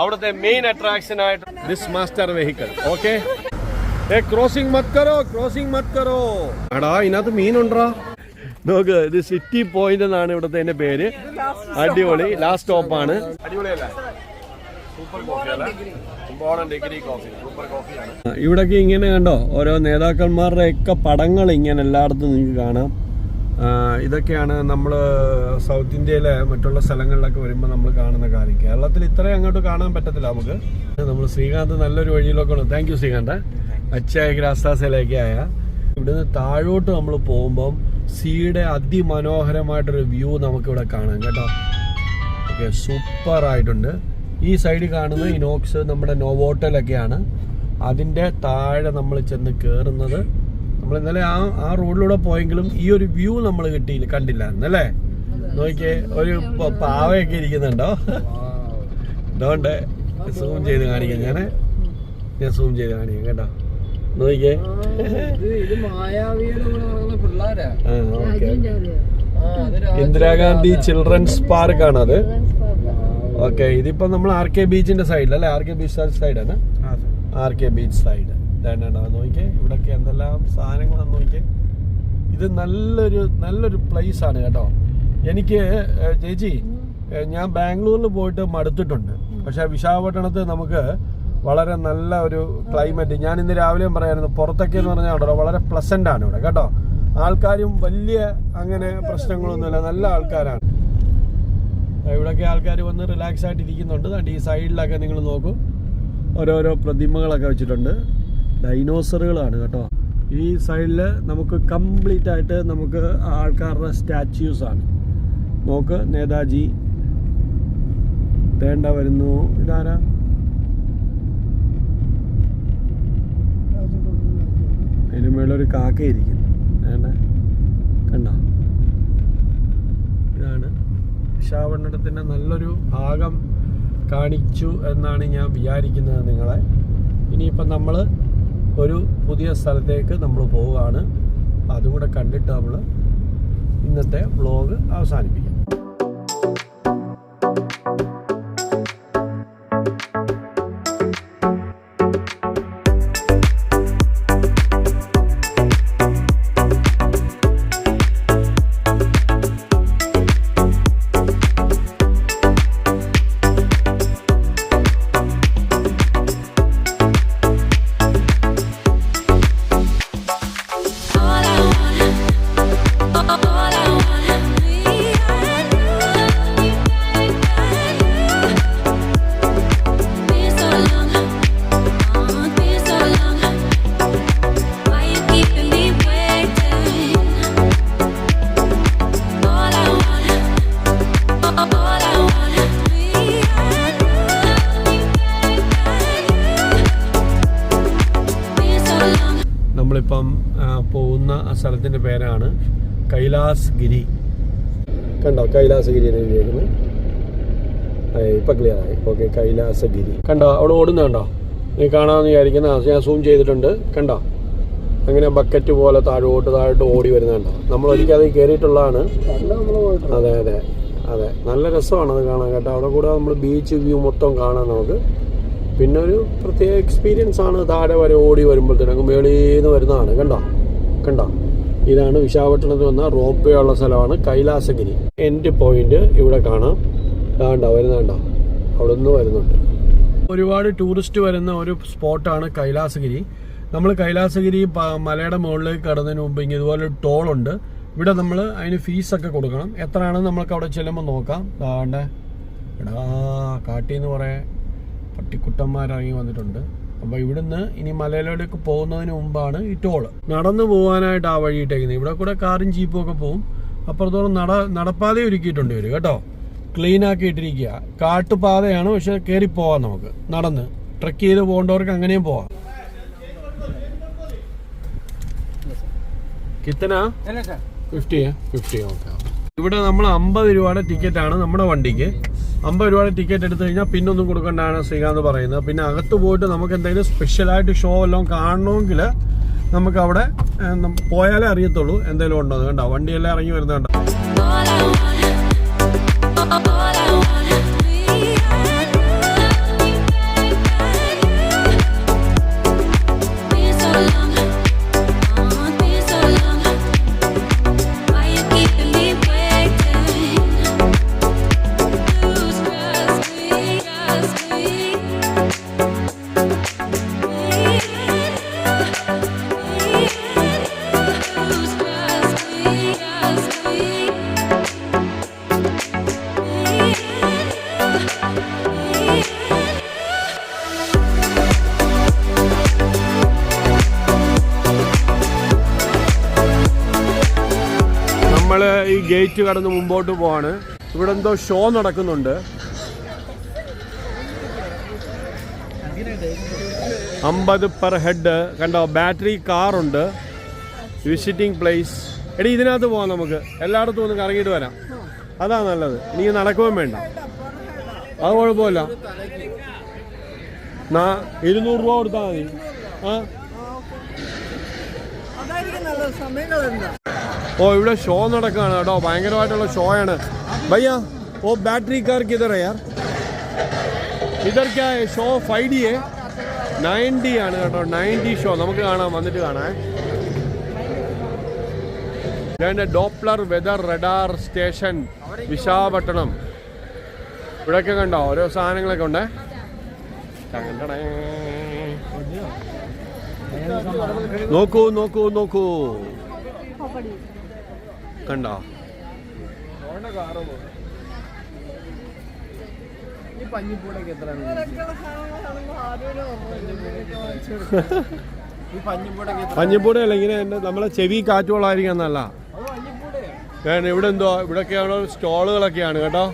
അവിടുത്തെ main attraction ആയിട്ട് this master vehicle okay ഏ ക്രോസിംഗ് മത് കരോ ക്രോസിംഗ് മത് കരോ? എടാ ഇതിനകത്ത് മീനുണ്ടോ നോക്ക് ഇത് സിറ്റി പോയിന്റ് എന്നാണ് ഇവിടുത്തെ എന്റെ പേര്. അടിപൊളി ലാസ്റ്റ് സ്റ്റോപ്പ് ആണ്. ഇവിടൊക്കെ ഇങ്ങനെ കണ്ടോ? ഓരോ നേതാക്കന്മാരുടെ ഒക്കെ പടങ്ങൾ ഇങ്ങനെ എല്ലായിടത്തും നിങ്ങൾക്ക് കാണാം. ഇതൊക്കെയാണ് നമ്മൾ സൗത്ത് ഇന്ത്യയിലെ മറ്റുള്ള സ്ഥലങ്ങളിലൊക്കെ വരുമ്പോൾ നമ്മൾ കാണുന്ന കാര്യം. കേരളത്തിൽ ഇത്രയും അങ്ങോട്ട് കാണാൻ പറ്റത്തില്ല നമുക്ക്. നമ്മൾ ശ്രീകാന്ത് നല്ലൊരു വഴിയിലൊക്കെ ഉണ്ട് താങ്ക് യു ശ്രീകാന്ത്. അച്ചായ ഗ്രാസ്താസയിലേക്ക് ആയ. ഇവിടുന്ന് താഴോട്ട് നമ്മൾ പോകുമ്പം സീയുടെ അതിമനോഹരമായിട്ടൊരു വ്യൂ നമുക്കിവിടെ കാണാം കേട്ടോ. ഓക്കെ സൂപ്പർ ആയിട്ടുണ്ട്. ഈ സൈഡിൽ കാണുന്ന ഇനോക്സ് നമ്മുടെ നോവോട്ടലൊക്കെയാണ് അതിന്റെ താഴെ നമ്മൾ ചെന്ന് കയറുന്നത് നമ്മൾ ഇന്നലെ ആ ആ റോഡിലൂടെ പോയെങ്കിലും ഈ ഒരു വ്യൂ നമ്മൾ കിട്ടിയില്ല കണ്ടില്ലായിരുന്നു അല്ലേ നോക്കിയേ ഒരു പാവയൊക്കെ ഇരിക്കുന്നുണ്ടോ? ഇതോണ്ട് സൂം ചെയ്ത് കാണിക്കാം. ഞാൻ ഞാൻ സൂം ചെയ്ത് കാണിക്കാം കേട്ടോ. നോക്കിയേ. ഇന്ദിരാഗാന്ധി ചിൽഡ്രൻസ് പാർക്ക് അത് ഓക്കെ ഇതിപ്പോ നമ്മൾ ആർ കെ ബീച്ചിന്റെ സൈഡിൽ അല്ലെ? ആർ കെ ബീച്ച് സൈഡാണ് ആർ കെ ബീച്ച് സൈഡ് നോക്കിയേ? ഇവിടെയൊക്കെ എന്തെല്ലാം സാധനങ്ങളാണെന്ന് നോക്കിയേ? ഇത് നല്ലൊരു നല്ലൊരു പ്ലേസ് ആണ് കേട്ടോ. എനിക്ക് ചേച്ചി ഞാൻ ബാംഗ്ലൂരിൽ പോയിട്ട് മടുത്തിട്ടുണ്ട്. പക്ഷേ വിശാഖപട്ടണത്ത് നമുക്ക് വളരെ നല്ല ഒരു ക്ലൈമറ്റ് ഞാൻ ഇന്ന് രാവിലെയും പറയായിരുന്നു പുറത്തൊക്കെ എന്ന് പറഞ്ഞാൽ ഉണ്ടല്ലോ വളരെ പ്ലസന്റ് ആണ് ഇവിടെ കേട്ടോ. ആൾക്കാരും വലിയ അങ്ങനെ പ്രശ്നങ്ങളൊന്നുമില്ല നല്ല ആൾക്കാരാണ്. ഇവിടെയൊക്കെ ആൾക്കാർ വന്ന് റിലാക്സ് ആയിട്ട് ഇരിക്കുന്നുണ്ട് ഈ സൈഡിലൊക്കെ നിങ്ങൾ നോക്കൂ. ഓരോരോ പ്രതിമകളൊക്കെ വെച്ചിട്ടുണ്ട്. ഡൈനോസറുകളാണ് കേട്ടോ. ഈ സൈഡിൽ നമുക്ക് കംപ്ലീറ്റ് ആയിട്ട് നമുക്ക് ആൾക്കാരുടെ സ്റ്റാച്യൂസ് ആണ്. നോക്ക് നേതാജി. തേണ്ട വരുന്നു. ഇതാരാ? അതിന് മേളൊരു കാക്കയിരിക്കുന്നു വേണ്ട കണ്ടോ? ഇതാണ്. വിശാഖപട്ടണത്തിന്റെ നല്ലൊരു ഭാഗം കാണിച്ചു എന്നാണ് ഞാൻ വിചാരിക്കുന്നത് നിങ്ങളെ. ഇനിയിപ്പം നമ്മൾ ഒരു പുതിയ സ്ഥലത്തേക്ക് നമ്മൾ പോവുകയാണ്. അതും കൂടെ കണ്ടിട്ട് നമ്മൾ ഇന്നത്തെ വ്ളോഗ് അവസാനിപ്പിക്കാം. കണ്ടോ കൈലാസഗിരി എന്ന് എഴുതിയേക്കുന്നത് ഇപ്പം ആയി. ഓക്കെ കൈലാസഗിരി. കണ്ടോ? അവിടെ ഓടുന്ന കണ്ടോ? നീ കാണാമെന്ന് വിചാരിക്കുന്ന ഞാൻ സൂം ചെയ്തിട്ടുണ്ട്. കണ്ടോ? അങ്ങനെ ബക്കറ്റ് പോലെ താഴോട്ട് താഴോട്ട് ഓടി വരുന്ന കണ്ടോ? നമ്മൾ ഒരിക്കൽ അത് കയറിയിട്ടുള്ളതാണ് അതെ അതെ അതെ. നല്ല രസമാണ് അത് കാണാൻ കേട്ടോ. അവിടെ കൂടെ നമ്മൾ ബീച്ച് വ്യൂ മൊത്തം കാണാം നമുക്ക്. പിന്നെ ഒരു പ്രത്യേക എക്സ്പീരിയൻസ് ആണ്. താഴെ വരെ ഓടി വരുമ്പോഴത്തേനും മേളിൽ നിന്ന് വരുന്നതാണ്. കണ്ടോ? കണ്ടോ? ഇതാണ് വിശാഖപട്ടണത്ത് വന്ന റോപ്പ് വേ ഉള്ള സ്ഥലമാണ് കൈലാസഗിരി. എൻഡ് പോയിന്റ് ഇവിടെ കാണാം. കണ്ടോ വരുന്നുണ്ടോ? അവിടെ നിന്ന് വരുന്നുണ്ട്. ഒരുപാട് ടൂറിസ്റ്റ് വരുന്ന ഒരു സ്പോട്ടാണ് കൈലാസഗിരി. നമ്മൾ കൈലാസഗിരി മലയുടെ മുകളിലേക്ക് കടന്നതിന് മുമ്പ് ഇങ്ങനെ ഇതുപോലെ ടോളുണ്ട് ഇവിടെ നമ്മൾ അതിന് ഫീസൊക്കെ കൊടുക്കണം. എത്രയാണെന്ന് നമ്മൾക്ക് അവിടെ ചെല്ലുമ്പോൾ നോക്കാം. ദാണ്ടെ എടാ കാട്ടിൽ നിന്ന് കുറേ പട്ടിക്കുട്ടന്മാരിറങ്ങി വന്നിട്ടുണ്ട്. അപ്പോൾ ഇവിടുന്ന് ഇനി മലയിലേക്ക് പോകുന്നതിന് മുമ്പാണ് ഈ ടോൾ നടന്നു പോകാനായിട്ട് ആ വഴി ഇട്ടേക്കുന്നത് ഇവിടെ കൂടെ കാറും ജീപ്പും ഒക്കെ പോകും അപ്പുറത്തോളം നട നടപ്പാതെ ഒരുക്കിയിട്ടുണ്ട് ഇവർ കേട്ടോ? ക്ലീൻ ആക്കി ഇട്ടിരിക്കുക കാട്ടുപാതയാണ് പക്ഷെ കയറി പോവാം നമുക്ക്. നടന്ന്. ട്രക്ക് ചെയ്ത് പോകേണ്ടവർക്ക് അങ്ങനെയും പോവാം. കിത്തനാ ഫിഫ്റ്റിയാ ഫിഫ്റ്റി ഓക്കെ ഇവിടെ നമ്മൾ അമ്പത് രൂപയുടെ ടിക്കറ്റ് ആണ് നമ്മുടെ വണ്ടിക്ക്. അമ്പത് രൂപയുടെ ടിക്കറ്റ് എടുത്തു കഴിഞ്ഞാൽ പിന്നെ ഒന്നും കൊടുക്കണ്ടാണ് ശ്രീകാന്ത് പറയുന്നത്. പിന്നെ അകത്ത് പോയിട്ട് നമുക്ക് എന്തെങ്കിലും സ്പെഷ്യലായിട്ട് ഷോ എല്ലാം കാണണമെങ്കിൽ നമുക്ക് അവിടെ പോയാലേ അറിയത്തുള്ളൂ. എന്തെങ്കിലും ഉണ്ടോ എന്ന് കണ്ടോ? വണ്ടിയെല്ലാം ഇറങ്ങി വരുന്നത് ഗേറ്റ് കടന്ന് മുമ്പോട്ട് പോവാണ്. ഇവിടെ എന്തോ ഷോ നടക്കുന്നുണ്ട്. അമ്പത് പെർ ഹെഡ്. കണ്ടോ ബാറ്ററി കാറുണ്ട്. Visiting place. എടി ഇതിനകത്ത് പോവാം നമുക്ക്. എല്ലായിടത്തും ഒന്ന് കറങ്ങിയിട്ട് വരാം. അതാ നല്ലത്. നീ നടക്കുകയും വേണ്ട. അത് കുഴപ്പമില്ല. ഇരുന്നൂറ് രൂപ കൊടുത്താൽ മതി. ആ? ഓ ഇവിടെ ഷോ നടക്കുകയാണ് കേട്ടോ. ഭയങ്കരമായിട്ടുള്ള ഷോ ആണ്. ഭയ്യ ഓ ബാറ്ററി കാർക്ക് കിതർ യാർ? ഇതർ show five D A ninety ആണ് കേട്ടോ. നയന്റി ഷോ നമുക്ക് കാണാം വന്നിട്ട് കാണാൻ ഞാൻ Doppler weather radar station Visakhapatnam ഇവിടെയൊക്കെ കണ്ടോ? ഓരോ സാധനങ്ങളൊക്കെ ഉണ്ട്. നോക്കൂ നോക്കൂ നോക്കൂ. കണ്ടോ? പഞ്ഞിപ്പൂടൊക്കെ എത്ര ഈ പഞ്ഞിപ്പൂടൊക്കെ എത്ര പഞ്ഞിപ്പൂടെ അല്ല ഇങ്ങനെ എന്റെ നമ്മളെ ചെവി കാറ്റുകളായിരിക്കും എന്നല്ല കാരണം ഇവിടെ എന്തോ ഇവിടൊക്കെയാണ് സ്റ്റോളുകളൊക്കെയാണ് കേട്ടോ.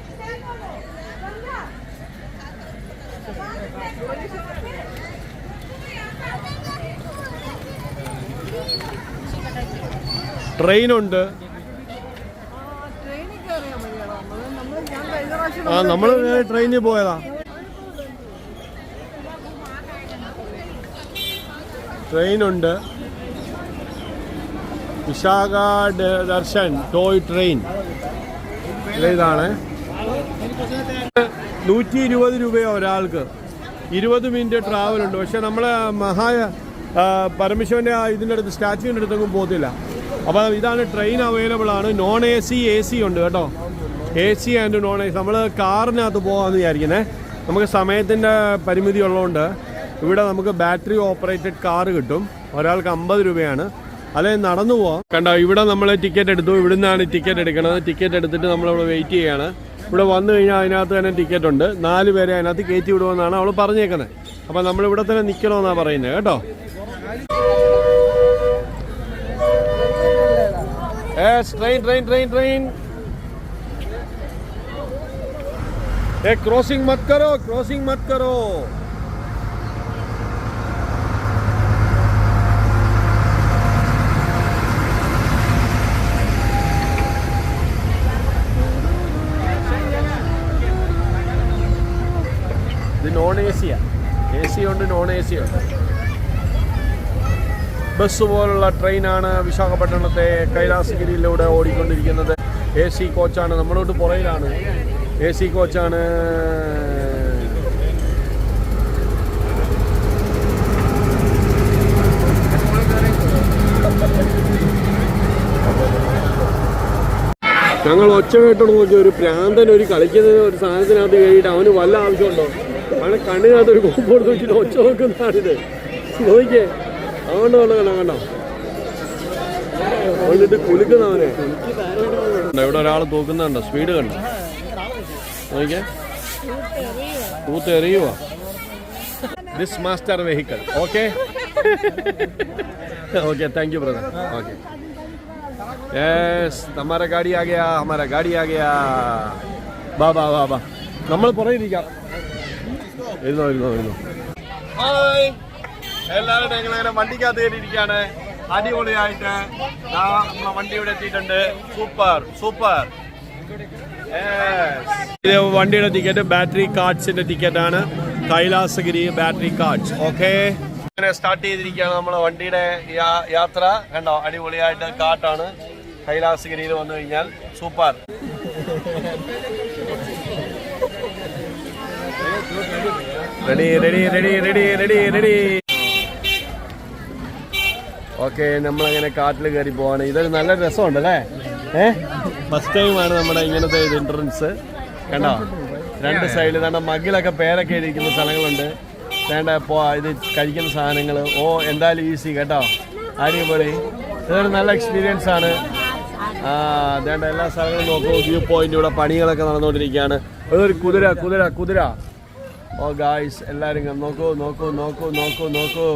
ട്രെയിനുണ്ട് ട്രെയിനിൽ കയറിയാൽ മതിയാണോ നമ്മൾ നമ്മൾ ഞാൻ കഴിഞ്ഞ പ്രാവശ്യം ആ നമ്മൾ ട്രെയിനിൽ പോയതാ. ട്രെയിനുണ്ട് വിശാഖ ദർശൻ ടോയ് ട്രെയിൻ ഇതാണ്? നൂറ്റി ഇരുപത് രൂപയോ ഒരാൾക്ക്. ഇരുപത് മിനിറ്റ് ട്രാവൽ ഉണ്ട്. പക്ഷെ നമ്മളെ മഹായ ആ ഇതിന്റെ അടുത്ത് സ്റ്റാച്യുവിന്റെ അടുത്തൊന്നും പോകത്തില്ല. അപ്പോൾ ഇതാണ് ട്രെയിൻ അവൈലബിൾ ആണ്. Non A C A C ഉണ്ട് കേട്ടോ. A C and non A C നമ്മൾ കാറിനകത്ത് പോകാമെന്ന് വിചാരിക്കുന്നത് നമുക്ക് സമയത്തിന്റെ പരിമിതി ഉള്ളതുകൊണ്ട് ഇവിടെ നമുക്ക് ബാറ്ററി ഓപ്പറേറ്റഡ് കാർ കിട്ടും. ഒരാൾക്ക് അമ്പത് രൂപയാണ്. അല്ലെങ്കിൽ നടന്നു പോവാം. കണ്ടോ ഇവിടെ നമ്മൾ ടിക്കറ്റ് എടുത്തു. ഇവിടുന്നാണ് ടിക്കറ്റ് എടുക്കുന്നത് ടിക്കറ്റ് എടുത്തിട്ട് നമ്മളിവിടെ വെയിറ്റ് ചെയ്യാണ്. ഇവിടെ വന്നു കഴിഞ്ഞാൽ അതിനകത്ത് തന്നെ ടിക്കറ്റ് ഉണ്ട്. നാല് പേരെ അതിനകത്ത് കയറ്റി വിടുമെന്നാണ് അവൾ പറഞ്ഞേക്കുന്നത് അപ്പം നമ്മൾ ഇവിടെ തന്നെ നിൽക്കണമെന്നാണ് പറയുന്നത് കേട്ടോ? ട്രെയിൻ ട്രെയിൻ ട്രെയിൻ train, ए क्रॉसिंग मत करो क्रॉसिंग मत करो നോൺ എ സിയാ എ സി ഉണ്ട് നോൺ എ സി ഉണ്ട്. ബസ് പോലുള്ള ട്രെയിനാണ് വിശാഖപട്ടണത്തെ കൈലാസഗിരിയിലൂടെ ഓടിക്കൊണ്ടിരിക്കുന്നത്. എ സി കോച്ചാണ് നമ്മളോട്ട് പുറയിലാണ്. എ സി കോച്ചാണ്. ഞങ്ങൾ ഒച്ച കേട്ടോട് നോക്കി ഒരു പ്രാന്തൻ ഒരു കളിക്കുന്ന ഒരു സാധനത്തിനകത്ത് കയറിയിട്ട് അവന് വല്ല ആവശ്യമുണ്ടോ? അവനെ കണ്ണിനകത്ത് ഒരു കോപ്പ് കൊടുത്ത് വെച്ചിട്ട് ഒച്ച നോക്കുന്നതാണിത് നോക്കിയേ. അതുകൊണ്ട് വേണ്ട കണ്ടോ കണ്ടോ? എന്നിട്ട് കുലുക്കുന്നവനെ കണ്ടോ, ഇവിടെ ഒരാൾ തൂക്കുന്നുണ്ടോ? സ്പീഡ് കണ്ടോ? നോക്കിക്കേ. തൂത്തെറിയുവാ this master vehicle okay okay thank you brother okay yes തമ്മാരെ ഗാഡി ആകയാ ഹമാരെ ഗാഡി ആകയാ. ബാ ബാ ബാ ബാ നമ്മൾ പുറകിരിക്കാം ഇരുന്നോ ഇരുന്നോ ഇരുന്നോ. ഹായ് എല്ലാവരും ഞങ്ങളിങ്ങനെ വണ്ടിക്കകത്ത് കയറിയിരിക്കുകയാണ്. അടിപൊളിയായിട്ട്. നമ്മളെ വണ്ടി ഇവിടെ എത്തിയിട്ടുണ്ട്. സൂപ്പർ സൂപ്പർ ഇത് വണ്ടിയുടെ ടിക്കറ്റ് ബാറ്ററി കാർഡ്സിന്റെ ടിക്കറ്റ് ആണ്. കൈലാസഗിരി ബാറ്ററി കാർഡ്സ് ഓക്കെ അങ്ങനെ സ്റ്റാർട്ട് ചെയ്തിരിക്കുകയാണ് നമ്മളെ വണ്ടിയുടെ യാത്ര. കണ്ടോ? അടിപൊളിയായിട്ട് കാട്ടാണ്. കൈലാസഗിരിയിൽ വന്നു കഴിഞ്ഞാൽ super. Ready ready ready ready ready ready okay നമ്മളങ്ങനെ കാട്ടിൽ കയറി പോവാണ്. ഇതൊരു നല്ല രസമുണ്ട് അല്ലേ ഏ? ഫസ്റ്റ് ടൈമാണ് നമ്മുടെ ഇങ്ങനത്തെ ഒരു എൻട്രൻസ് കണ്ടോ? രണ്ട് സൈഡിൽ വേണ്ട മകിലൊക്കെ പേരൊക്കെ ഇരിക്കുന്ന സ്ഥലങ്ങളുണ്ട് വേണ്ട ഇത് കഴിക്കുന്ന സാധനങ്ങൾ ഓ എന്തായാലും ഈസി കേട്ടോ? അടിപൊളി. ഇതൊരു നല്ല എക്സ്പീരിയൻസ് ആണ്. വേണ്ട എല്ലാ സ്ഥലങ്ങളും നോക്കുമ്പോൾ വ്യൂ പോയിന്റ് ഇവിടെ പണികളൊക്കെ നടന്നുകൊണ്ടിരിക്കുകയാണ്. അതൊരു കുതിര കുതിര കുതിര. ഓ ഗായ്സ് എല്ലാവരും നോക്കൂ നോക്കൂ നോക്കൂ നോക്കൂ നോക്കൂ.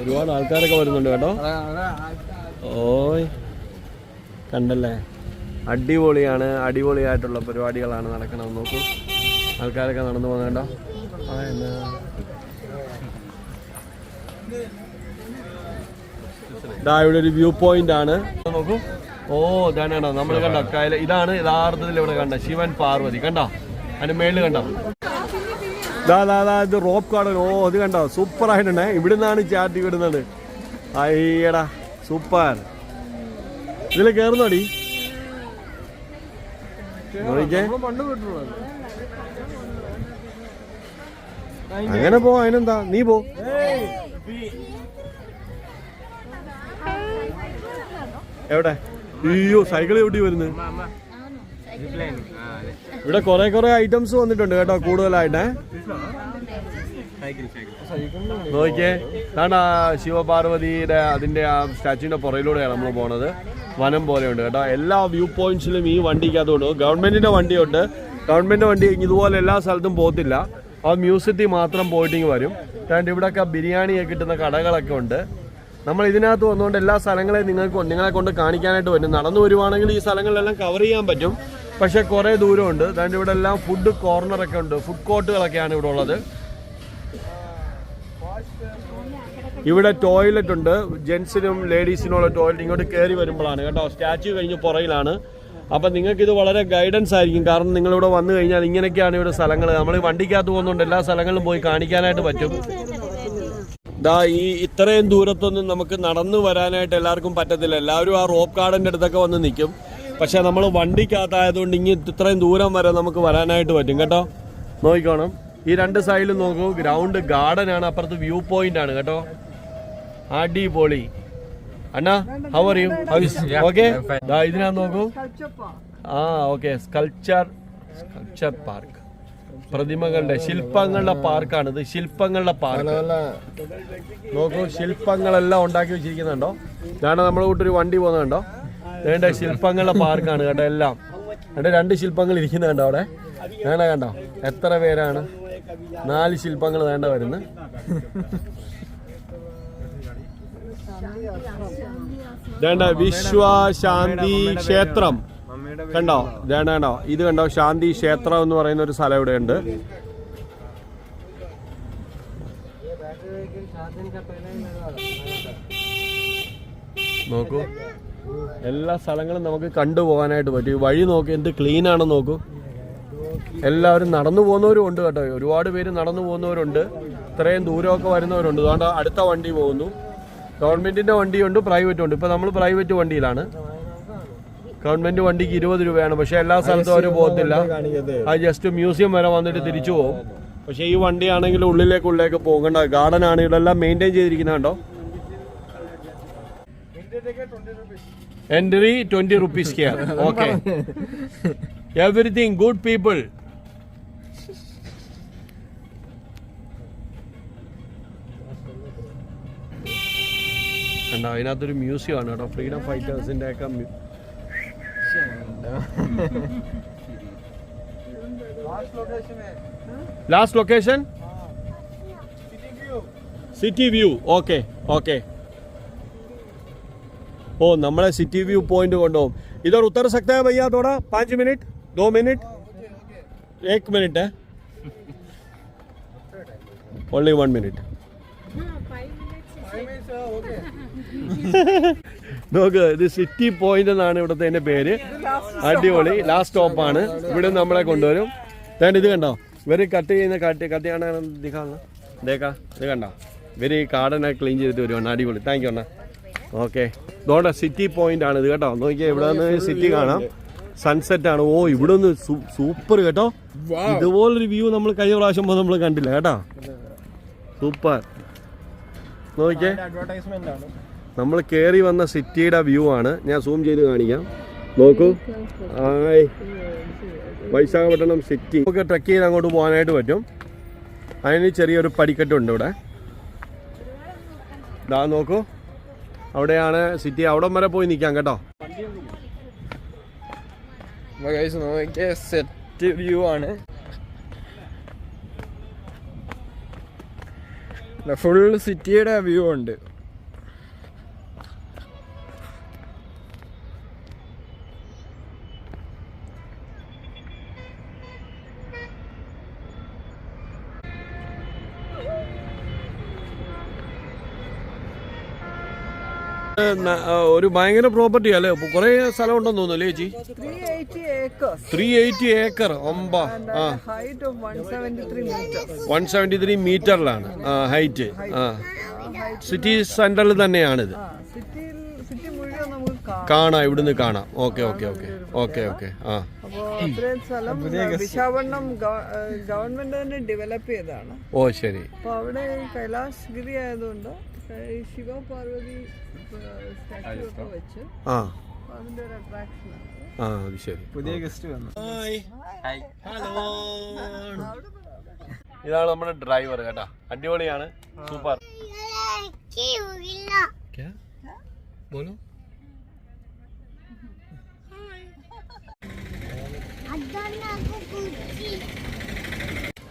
ഒരുപാട് ആൾക്കാരൊക്കെ വരുന്നുണ്ട് കേട്ടോ. ഓയ്. കണ്ടല്ലേ? അടിപൊളിയാണ്. അടിപൊളിയായിട്ടുള്ള പരിപാടികളാണ് നടക്കണത് നോക്കൂ. ആൾക്കാരൊക്കെ നടന്നു പോകുന്നുണ്ടോ ഇവിടെ ഒരു വ്യൂ പോയിന്റ് ആണ്. നോക്കൂ. ഓ ഇതാണ് കണ്ടോ? നമ്മൾ കണ്ട? കായല ഇതാണ് യഥാർത്ഥത്തിൽ ഇവിടെ കണ്ട? ശിവൻ പാർവതി. കണ്ടോ? അതിന്റെ മേളിൽ കണ്ടോ? ഇത് റോപ്പ് കാർഡ് ഓ അത് കണ്ടോ? സൂപ്പർ ആയിട്ടുണ്ടേ ഇവിടുന്നാണ് ചാറ്റ് വിടുന്നത് അയ്യടാ. സൂപ്പർ. ഇതിൽ കയറുന്നോടി അങ്ങനെ പോ അതിനെന്താ? നീ പോ. എവിടെ? അയ്യോ സൈക്കിൾ എവിടെ വരുന്നത് ഇവിടെ കുറെ കുറെ ഐറ്റംസ് വന്നിട്ടുണ്ട് കേട്ടോ കൂടുതലായിട്ടേ. നോക്കിയേ ആ ശിവപാർവതിയുടെ അതിന്റെ ആ സ്റ്റാച്ചുവിന്റെ പുറയിലൂടെയാണ് നമ്മൾ പോണത്. വനം പോലെയുണ്ട് കേട്ടോ. എല്ലാ വ്യൂ പോയിന്റ്സിലും ഈ വണ്ടിക്കകത്തോണ്ട്. ഗവൺമെന്റിന്റെ വണ്ടിയുണ്ട്. ഗവൺമെന്റ് വണ്ടി ഇതുപോലെ എല്ലാ സ്ഥലത്തും പോകത്തില്ല. ആ മ്യൂസിയത്തിൽ മാത്രം പോയിട്ടിങ് വരും. കാരണം ഇവിടെയൊക്കെ ബിരിയാണിയൊക്കെ കിട്ടുന്ന കടകളൊക്കെ ഉണ്ട്. നമ്മൾ ഇതിനകത്ത് വന്നുകൊണ്ട് എല്ലാ സ്ഥലങ്ങളെയും നിങ്ങൾക്ക് നിങ്ങളെ കൊണ്ട് കാണിക്കാനായിട്ട് പറ്റും നടന്നു വരുവാണെങ്കിൽ ഈ സ്ഥലങ്ങളിലെല്ലാം കവർ ചെയ്യാൻ പറ്റും. പക്ഷേ കുറേ ദൂരമുണ്ട്. അതുകൊണ്ട് ഇവിടെ എല്ലാം ഫുഡ് കോർണറൊക്കെ ഉണ്ട്. ഫുഡ് കോർട്ടുകളൊക്കെയാണ് ഇവിടെ ഉള്ളത്. ഇവിടെ ടോയ്ലറ്റ് ഉണ്ട്. ജെൻസിനും ലേഡീസിനുള്ള ടോയ്ലറ്റ് ഇങ്ങോട്ട് കയറി വരുമ്പോഴാണ് കേട്ടോ. സ്റ്റാച്യു കഴിഞ്ഞ് പുറയിലാണ് അപ്പം നിങ്ങൾക്ക് ഇത് വളരെ ഗൈഡൻസ് ആയിരിക്കും. കാരണം നിങ്ങളിവിടെ വന്നു കഴിഞ്ഞാൽ ഇങ്ങനെയൊക്കെയാണ് ഇവിടെ സ്ഥലങ്ങൾ. നമ്മൾ വണ്ടിക്കകത്ത് പോകുന്നുണ്ട് എല്ലാ സ്ഥലങ്ങളിലും പോയി കാണിക്കാനായിട്ട് പറ്റും. ദാ ഈ ഇത്രയും ദൂരത്തൊന്നും നമുക്ക് നടന്നു വരാനായിട്ട് എല്ലാവർക്കും പറ്റത്തില്ല. എല്ലാവരും ആ റോപ്പ് ഗാർഡന്റെ അടുത്തൊക്കെ വന്ന് നിൽക്കും. പക്ഷേ നമ്മൾ വണ്ടിക്കകത്തായതുകൊണ്ട് ഇനി ഇത്രയും ദൂരം വരെ നമുക്ക് വരാനായിട്ട് പറ്റും. കേട്ടോ? നോക്കിക്കോണം. ഈ രണ്ട് സൈഡിലും നോക്കൂ. ഗ്രൗണ്ട് ഗാർഡൻ ആണ്. അപ്പുറത്ത് വ്യൂ പോയിന്റ് ആണ്. കേട്ടോ? അടിപൊളി. അണ്ണാ ഹൗ ആർ യു ഓക്കെ ഇതിനാ നോക്കൂ. ആ ഓക്കെ സ്കൾച്ചർ സ്കൾച്ചർ പാർക്ക് പ്രതിമകളുടെ ശില്പങ്ങളുടെ പാർക്കാണ് ഇത് ശില്പങ്ങളുടെ പാർക്ക് നോക്കൂ ശില്പങ്ങളെല്ലാം ഉണ്ടാക്കി വെച്ചിരിക്കുന്നുണ്ടോ? ഇതാണ് നമ്മളെ കൂട്ടൊരു വണ്ടി പോകുന്നുണ്ടോ വേണ്ട ശില്പങ്ങളുടെ പാർക്കാണ് കേട്ടോ എല്ലാം. അവിടെ രണ്ട് ശില്പങ്ങൾ ഇരിക്കുന്നുണ്ടോ അവിടെ? വേണ്ട കണ്ടോ എത്ര പേരാണ്? നാല് ശില്പങ്ങൾ വേണ്ട വരുന്നു വേണ്ട വിശ്വശാന്തി ക്ഷേത്രം. കണ്ടോ? വേണ്ട കണ്ടോ? ഇത് കണ്ടോ? ശാന്തി ക്ഷേത്രം എന്ന് പറയുന്ന ഒരു സ്ഥലം ഇവിടെ ഉണ്ട് നോക്കൂ. എല്ലാ സ്ഥലങ്ങളും നമുക്ക് കണ്ടുപോകാനായിട്ട് പറ്റും. വഴി നോക്കി എന്ത് ക്ലീൻ ആണെന്ന് നോക്കൂ. എല്ലാവരും നടന്നു പോകുന്നവരും ഉണ്ട് കേട്ടോ. ഒരുപാട് പേര് നടന്നു പോകുന്നവരുണ്ട്. ഇത്രയും ദൂരമൊക്കെ വരുന്നവരുണ്ട്. അതുകൊണ്ട് അടുത്ത വണ്ടി പോകുന്നു. ഗവൺമെന്റിന്റെ വണ്ടിയുണ്ട് പ്രൈവറ്റ് ഉണ്ട്. ഇപ്പൊ നമ്മൾ പ്രൈവറ്റ് വണ്ടിയിലാണ്. ഗവൺമെന്റ് വണ്ടിക്ക് ഇരുപത് രൂപയാണ്. പക്ഷെ എല്ലാ സ്ഥലത്തും അവർ പോകത്തില്ല. അത് ജസ്റ്റ് മ്യൂസിയം വരെ വന്നിട്ട് തിരിച്ചു പോകും പക്ഷെ ഈ വണ്ടിയാണെങ്കിൽ ഉള്ളിലേക്ക് ഉള്ളിലേക്ക് പോകണ്ട. ഗാർഡൻ ആണ്. ഇതെല്ലാം മെയിന്റെയിൻ ചെയ്തിരിക്കുന്ന കണ്ടോ entry twenty rupees care okay everything good people കണ്ടോ അതിനകത്തൊരു മ്യൂസിയം ആണ് കേട്ടോ ഫ്രീഡം ഫൈറ്റേഴ്സിന്റെ ഒക്കെ mu- last location city view okay okay ओ നമ്മളെ സിറ്റി വ്യൂ പോയിന്റ് കൊണ്ടുപോകും इधर उतर सकता है भैया थोड़ा पाँच मिनट दो मिनट एक मिनट है ओनली वन मिनट നോക്ക് ഇത് സിറ്റി പോയിന്റ് എന്നാണ് ഇവിടുത്തെ എന്റെ പേര്. അടിപൊളി ലാസ്റ്റ് സ്റ്റോപ്പാണ് ഇവിടെ നമ്മളെ കൊണ്ടുവരും. തേണ്ട ഇത് കണ്ടോ? ഇവർ കട്ട് ചെയ്യുന്ന കട്ട് കട്ട് ദേക്കാ ഇത് കണ്ടോ? ഇവർ ഈ കാടനെ ക്ലീൻ ചെയ്തിട്ട് വരുവാണ്. അടിപൊളി. താങ്ക് യു അണ്ണാ. ഓക്കെ ഇതോടെ സിറ്റി പോയിന്റ് ആണ് ഇത് കേട്ടോ. നോക്കിയാൽ ഇവിടെ നിന്ന് സിറ്റി കാണാം. സൺസെറ്റ് ആണ്. ഓ ഇവിടെ നിന്ന് സൂപ്പർ കേട്ടോ. ഇതുപോലൊരു വ്യൂ നമ്മൾ കഴിഞ്ഞ പ്രാവശ്യം നമ്മൾ കണ്ടില്ല കേട്ടോ. സൂപ്പർ നോക്കിയേ. അഡ്വർടൈസ്മെന്റ് ആണ്. നമ്മൾ കയറി വന്ന സിറ്റിയുടെ വ്യൂ ആണ്. ഞാൻ സൂം ചെയ്ത് കാണിക്കാം. നോക്കൂ. ആയ്. വൈശാഖപട്ടണം സിറ്റി. നമുക്ക് ട്രക്ക് ചെയ്ത് അങ്ങോട്ട് പോകാനായിട്ട് പറ്റും. അതിന് ചെറിയൊരു പടിക്കെട്ടുണ്ട് ഇവിടെ. ഇതാ നോക്കൂ. അവിടെയാണ് സിറ്റി. അവിടം വരെ പോയി നിൽക്കാം കേട്ടോ. സെറ്റ് വ്യൂ ആണ്. ഫുൾ സിറ്റിയുടെ വ്യൂ ഉണ്ട്. ഒരു ഭയങ്കര പ്രോപ്പർട്ടി അല്ലേ? കുറെ സ്ഥലം ഉണ്ടെന്ന് തോന്നുന്നു ചേച്ചി? 380 acres. ത്രീ എയ്റ്റി ഏക്കർ ഒമ്പ and ആ. a height 173 meters. One seventy three മീറ്ററിലാണ് height ആ. സിറ്റി സെന്ററിൽ തന്നെയാണിത്. കാണാം. ഇവിടുന്ന് കാണാം. Okay okay okay. Okay okay. ആ. വിശാഖപട്ടണം ഗവൺമെന്റ് തന്നെ ഡെവലപ്പ് ചെയ്തതാണ്. ഓ ശരി. അപ്പൊ അവിടെ കൈലാസ് ഗിരി ആയതുകൊണ്ട് ഇതാണ് നമ്മുടെ ഡ്രൈവർ കേട്ടാ. അടിപൊളിയാണ്. സൂപ്പർ.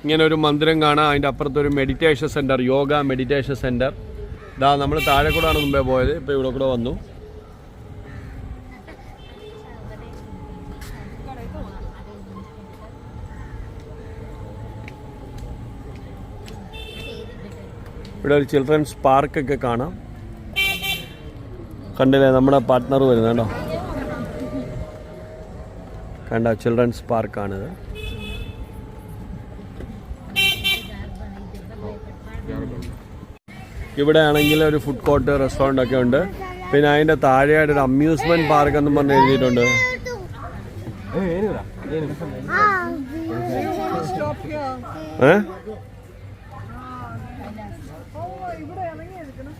ഇങ്ങനെ ഒരു മന്ദിരം കാണാം. അതിന്റെ അപ്പുറത്തൊരു meditation centre yoga meditation centre ഇതാ നമ്മൾ താഴെ ആണ് മുമ്പേ പോയത്. ഇപ്പോൾ ഇവിടെ കൂടെ വന്നു. ഇവിടെ ഒരു ചിൽഡ്രൻസ് പാർക്കൊക്കെ കാണാം. കണ്ടില്ലേ നമ്മുടെ പാർട്ട്ണർ വരുന്നുണ്ടോ കണ്ട? ചിൽഡ്രൻസ് പാർക്കാണിത് ഇവിടെ ആണെങ്കിൽ ഒരു ഫുഡ് കോർട്ട് റെസ്റ്റോറന്റ് ഒക്കെ ഉണ്ട്. പിന്നെ അതിന്റെ താഴെയായിട്ട് ഒരു അമ്യൂസ്മെന്റ് പാർക്ക് എന്നും പറഞ്ഞ് എഴുതിയിട്ടുണ്ട്.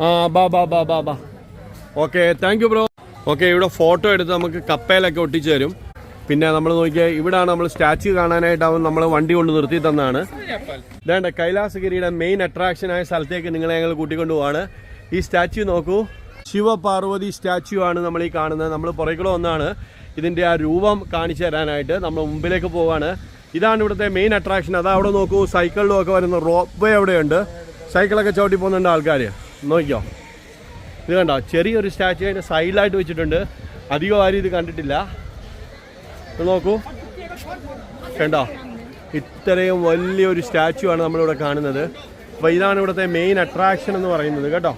ആ ബാ ബാ ബാ ബാ ബാ. Okay thank you bro okay ഇവിടെ ഫോട്ടോ എടുത്ത് നമുക്ക് കപ്പയിലൊക്കെ ഒട്ടിച്ചു തരും. പിന്നെ നമ്മൾ നോക്കിയാൽ ഇവിടാണ് നമ്മൾ സ്റ്റാച്യു കാണാനായിട്ടാവും നമ്മൾ വണ്ടി കൊണ്ട് നിർത്തി തന്നാണ്. വേണ്ട കൈലാസഗിരിയുടെ മെയിൻ അട്രാക്ഷൻ ആയ സ്ഥലത്തേക്ക് നിങ്ങളെ ഞങ്ങൾ കൂട്ടിക്കൊണ്ടു പോവാണ്. ഈ സ്റ്റാച്യു നോക്കൂ. ശിവപാർവതി സ്റ്റാച്യു ആണ് നമ്മൾ ഈ കാണുന്നത്. നമ്മൾ പുറകിലോ ഒന്നാണ്. ഇതിന്റെ ആ രൂപം കാണിച്ചു തരാനായിട്ട് നമ്മൾ മുമ്പിലേക്ക് പോവാണ്. ഇതാണ് ഇവിടുത്തെ മെയിൻ അട്രാക്ഷൻ അതാ അവിടെ നോക്കൂ സൈക്കിളിലും ഒക്കെ വരുന്ന റോപ്പ് വേ അവിടെയുണ്ട്. സൈക്കിളൊക്കെ ചവിട്ടി പോകുന്നുണ്ട് ആൾക്കാർ നോക്കിയോ ഇത് കണ്ടോ? ചെറിയൊരു സ്റ്റാച്യു അതിന്റെ സൈഡിലായിട്ട് വെച്ചിട്ടുണ്ട്. അധികം ആരും ഇത് കണ്ടിട്ടില്ല. നോക്കൂ. കണ്ടോ? ഇത്രയും വലിയൊരു സ്റ്റാച്ചു ആണ് നമ്മളിവിടെ കാണുന്നത്. അപ്പോൾ ഇതാണ് ഇവിടുത്തെ മെയിൻ അട്രാക്ഷൻ എന്ന് പറയുന്നത് കേട്ടോ.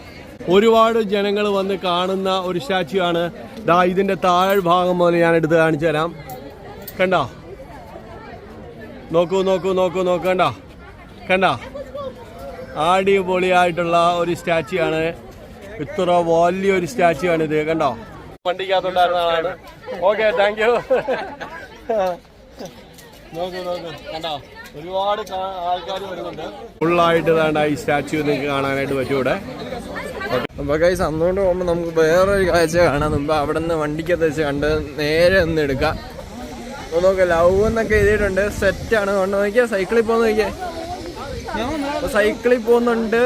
ഒരുപാട് ജനങ്ങൾ വന്ന് കാണുന്ന ഒരു സ്റ്റാച്ചു ആണ്. ദാ ഇതിന്റെ താഴ്ഭാഗം മുതൽ ഞാൻ എടുത്ത് കാണിച്ചു തരാം. കണ്ടോ? നോക്കൂ നോക്കൂ നോക്കൂ നോക്കൂ കണ്ടോ? കണ്ടോ? അടിപൊളിയായിട്ടുള്ള ഒരു സ്റ്റാച്ചു ആണ്. ഇത്ര വലിയൊരു സ്റ്റാച്ചു ആണ് ഇത് കണ്ടോ? വണ്ടിക്കകത്തുണ്ടായിരുന്ന ആളാണ് ഓക്കെ താങ്ക് യു നോക്കൂ നോക്കൂ. കണ്ടോ? ഒരുപാട് ആൾക്കാർ വരുന്നുണ്ട്. ഫുള്ളായിട്ട് വേണ്ട ഈ സ്റ്റാച്ചു നിങ്ങൾക്ക് കാണാനായിട്ട് പറ്റൂടെ. ഇവിടെ അപ്പൊ കൈസ് അന്നുകൊണ്ട് പോകുമ്പോ നമുക്ക് വേറൊരു കാഴ്ച കാണാൻ മുമ്പ് അവിടെ നിന്ന് വണ്ടിക്കകത്ത് വെച്ച് കണ്ട് നേരെ ഒന്ന് എടുക്കാം. അപ്പൊ നോക്ക ലവ് എന്നൊക്കെ എഴുതിയിട്ടുണ്ട്. ആണ്. കൊണ്ട് നോക്കിയാ സൈക്കിളിൽ പോകുന്ന നോക്കിയേ. സൈക്കിളിൽ പോകുന്നുണ്ട്.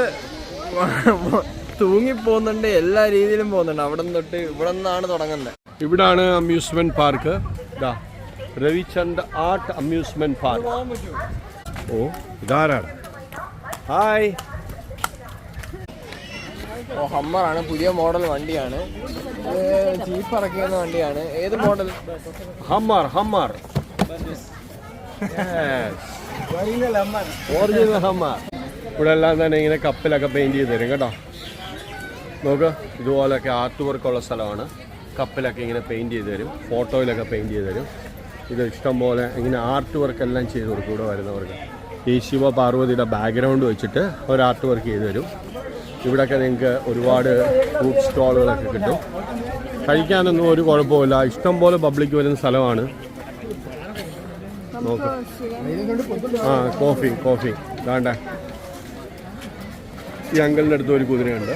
തൂങ്ങി പോകുന്നുണ്ട് എല്ലാ രീതിയിലും പോകുന്നുണ്ട്. അവിടെ നിന്ന് തൊട്ട് ഇവിടെ നിന്നാണ് തുടങ്ങുന്നത്. ഇവിടാണ് അമ്യൂസ്മെന്റ് പാർക്ക് ഇതാ രവിചന്ദ് ആർട്ട് അമ്യൂസ്മെന്റ് പാർക്ക് ഓ ഇതാരാണ്? ഹായ് ഓ ഹമ്മറാണ് പുതിയ മോഡൽ വണ്ടിയാണ്. ജീപ്പ് ഇറക്കിയുന്ന വണ്ടിയാണ്. ഏത് model Hummer Hummer original Hummer ഇവിടെ എല്ലാം തന്നെ ഇങ്ങനെ കപ്പിലൊക്കെ പെയിന്റ് ചെയ്ത് തരും കേട്ടോ. നോക്ക് ഇതുപോലൊക്കെ ആർട്ട് വർക്കുള്ള സ്ഥലമാണ്. കപ്പിലൊക്കെ ഇങ്ങനെ പെയിന്റ് ചെയ്ത് തരും. ഫോട്ടോയിലൊക്കെ പെയിന്റ് ചെയ്ത് തരും. ഇത് ഇഷ്ടംപോലെ ഇങ്ങനെ ആർട്ട് വർക്ക് എല്ലാം ചെയ്ത് കൊടുക്കും ഇവിടെ വരുന്നവർക്ക്. ഈ ശിവ പാർവതിയുടെ ബാക്ക്ഗ്രൗണ്ട് വെച്ചിട്ട് ഒരു ആർട്ട് വർക്ക് ചെയ്ത് തരും. ഇവിടെയൊക്കെ നിങ്ങൾക്ക് ഒരുപാട് ഫുഡ് സ്റ്റോളുകളൊക്കെ കിട്ടും. കഴിക്കാനൊന്നും ഒരു കുഴപ്പമില്ല ഇഷ്ടംപോലെ പബ്ലിക് വരുന്ന സ്ഥലമാണ്. ആ കോഫി കോഫി. വേണ്ട ഈ അങ്കിളിന്റെ അടുത്ത് ഒരു കുതിരയുണ്ട്.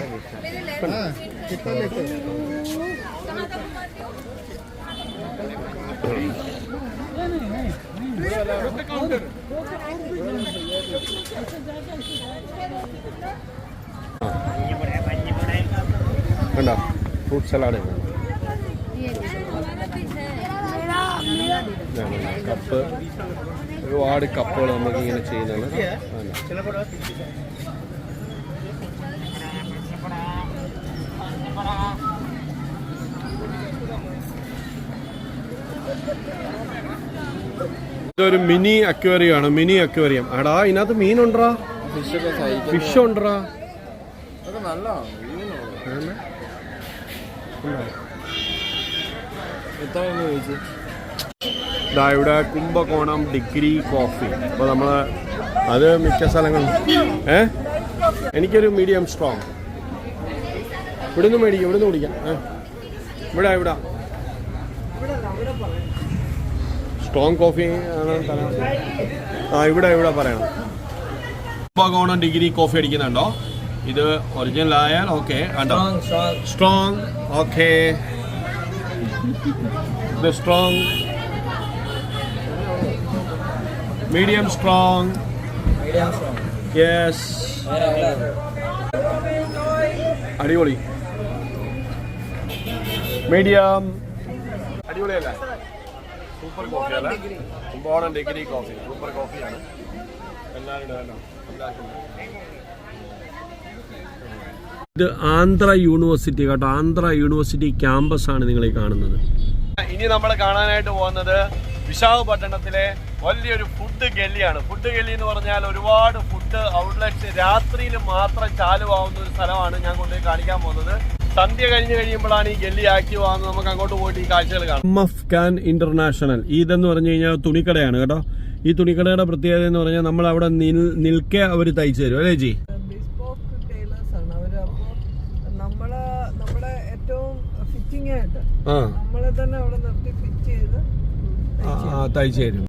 കണ്ടോ? Fruit salad cup. ഒരുപാട് കപ്പുകൾ നമുക്ക് ഇങ്ങനെ ചെയ്യുന്നതാണ് ഇതൊരു മിനി അക്വേറിയം ആണ് മിനി അക്വേറിയം. അടാ ഇതിനകത്ത് മീനുണ്ടാ? ഫിഷ് ഉണ്ടാ? ഇതാ ഇവിടെ കുംഭകോണം ഡിഗ്രി കോഫി. അപ്പോൾ നമ്മൾ അത് മിക്ക സ്ഥലങ്ങളും ഏ? എനിക്കൊരു മീഡിയം സ്ട്രോങ്. ഇവിടെ മേടിക്കാം ഇവിടുന്ന് കുടിക്കാം. ഇവിടെ ഇവിടെ. സ്ട്രോങ് കോഫി ആണ് ആ ഇവിടെ ഇവിടെ പറയണം. കുംഭകോണം ഡിഗ്രി കോഫി അടിക്കുന്നുണ്ടോ? ഇത് ഒറിജിനൽ ആയാൽ ഓക്കെ സ്ട്രോങ് ഓക്കെ ഇത് സ്ട്രോങ് മീഡിയം സ്ട്രോങ് യെസ് അടിപൊളി. മീഡിയം. അടിപൊളിയല്ല? സൂപ്പർ കോഫി അല്ല? കുംഭകോണം ഡിഗ്രി കോഫി സൂപ്പർ കോഫിയാണ്. ഇത് ആന്ധ്ര യൂണിവേഴ്സിറ്റി കേട്ടോ. ആന്ധ്ര യൂണിവേഴ്സിറ്റി ക്യാമ്പസ് ആണ് നിങ്ങൾ ഈ കാണുന്നത്. ഇനി നമ്മൾ കാണാനായിട്ട് പോകുന്നത് വിശാഖപട്ടണത്തിലെ വലിയൊരു ഫുഡ് ഗല്ലിയാണ് ഫുഡ് ഗല്ലി എന്ന് പറഞ്ഞാൽ ഒരുപാട് ഫുഡ് ഔട്ട്ലെറ്റ്സ് രാത്രിയിൽ മാത്രം ചാലുവാകുന്ന ഒരു സ്ഥലമാണ് ഞാൻ കൊണ്ടുപോയി കാണിക്കാൻ പോകുന്നത്. സന്ധ്യ കഴിഞ്ഞ് കഴിയുമ്പോഴാണ് ഈ ഗല്ലി ആക്റ്റീവ് ആകുന്നത് നമുക്ക് അങ്ങോട്ട് പോയിട്ട് ഈ കാഴ്ചകൾ കാണാം. കാൻ ഇന്റർനാഷണൽ ഇതെന്ന് പറഞ്ഞു കഴിഞ്ഞാൽ തുണിക്കടയാണ് കേട്ടോ. ഈ തുണിക്കടയുടെ പ്രത്യേകത എന്ന് പറഞ്ഞാൽ നമ്മൾ അവിടെ നിൽക്കെ അവർ തയ്ച്ചു തരും അല്ലേ ജി? ആണ് അവർ. അപ്പോൾ നമ്മളെ നമ്മുടെ ഏറ്റവും ഫിറ്റിംഗ് ആയിട്ട് നമ്മളെ തന്നെ അവിടെ നിർത്തി ഫിറ്റ് ചെയ്ത് തയ്ച്ചു തരും.